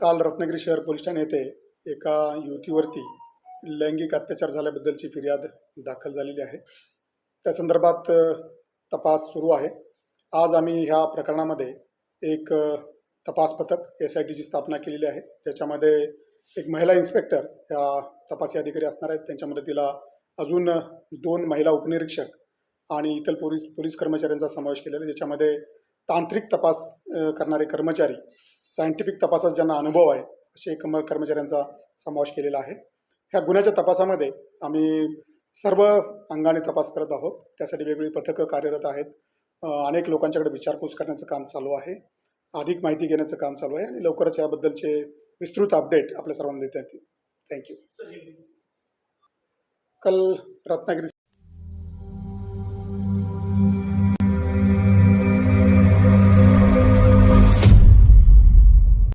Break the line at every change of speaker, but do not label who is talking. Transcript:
काल रत्नागिरी शहर पोलीस ठाणे येथे एका युवतीवरती लैंगिक अत्याचार झाल्याबद्दलची फिर्याद दाखल झालेली आहे. त्या संदर्भात तपास सुरू आहे. आज आम्ही ह्या प्रकरणामध्ये एक तपास पथक एस आय टीची स्थापना केलेली आहे. त्याच्यामध्ये एक महिला इन्स्पेक्टर या तपासी अधिकारी असणार आहेत. त्यांच्या मदतीला अजून दोन महिला उपनिरीक्षक आणि इतर पोलीस पोलीस कर्मचाऱ्यांचा समावेश केलेला आहे. ज्याच्यामध्ये तांत्रिक तपास करणारे कर्मचारी सायंटिफिक तपासात ज्यांना अनुभव आहे असे कम कर्मचाऱ्यांचा समावेश केलेला आहे. ह्या गुन्ह्याच्या तपासामध्ये आम्ही सर्व अंगाने तपास करत आहोत. त्यासाठी वेगवेगळी पथकं कार्यरत आहेत. अनेक लोकांच्याकडे विचारपूस करण्याचं काम चालू आहे. अधिक माहिती घेण्याचं काम चालू आहे आणि लवकरच याबद्दलचे विस्तृत अपडेट आपल्या सर्वांना देता येतील. थँक्यू कल रत्नागिरी